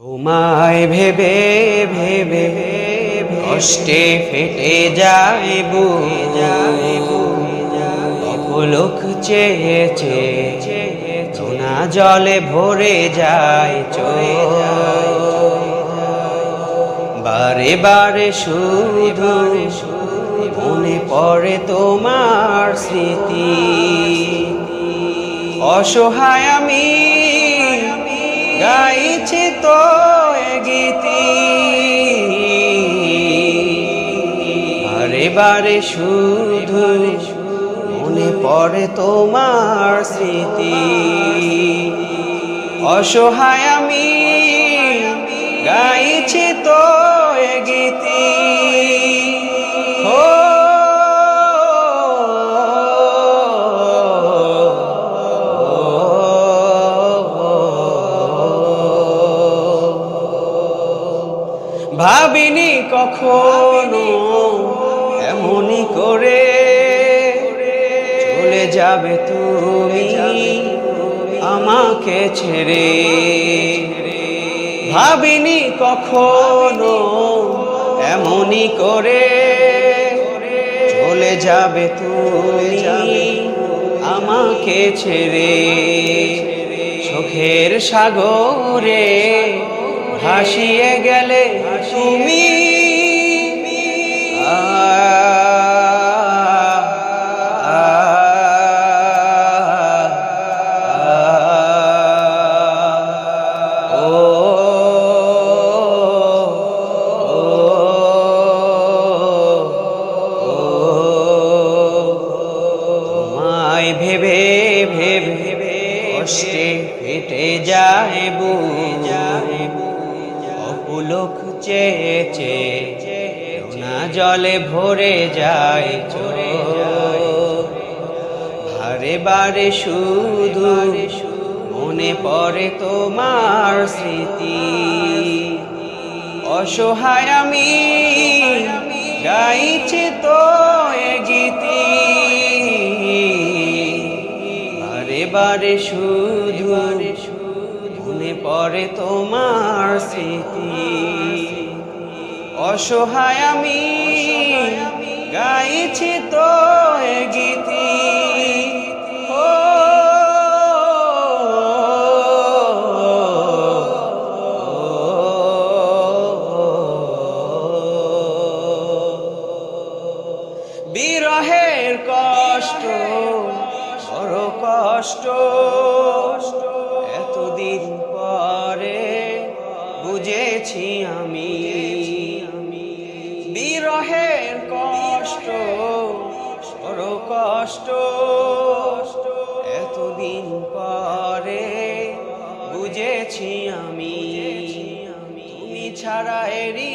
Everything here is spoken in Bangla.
তোমায় ভেবে ভেবে কষ্টে ফেটে যায় অপলোক চেয়ে চেয়ে সোনা জলে ভরে যায় চোখ। বারে বারে শুধু মনে পড়ে তোমার স্মৃতি। অসহায় আমি গাইছি তো এ গীতি। বারে বারে শুধু মনে পড়ে তোমার স্মৃতি। অসহায় আমি গাইছি তো গীতি। ভাবিনি কখনো এমনই করে। চলে যাবে তুমি আমাকে ছেড়ে। ভাবিনি কখনো এমনই করে। চলে যাবে তুমি আমাকে ছেড়ে। চোখের সাগরে ভাসিয়ে গেলে তুমি ভেবে ভেবে কষ্টে ফেটে যায় অপুলোক চেয়ে চেয়ে না জলে ভরে যায় চোরে। বারে বারে শুধু মনে পড়ে তোমার স্মৃতি। অসহায় আমি গাইছি তো গীতি। বারে বারে শুধু পড়ে তোমার স্মৃতি। অসহায় আমি গাইছি তো গীতি। বিরহের কষ্ট বড় কষ্ট এতদিন পরে বুঝেছি আমি। বিরহের কষ্ট বড় কষ্ট এতদিন পরে বুঝেছি আমি। আমি ছাড়া এরি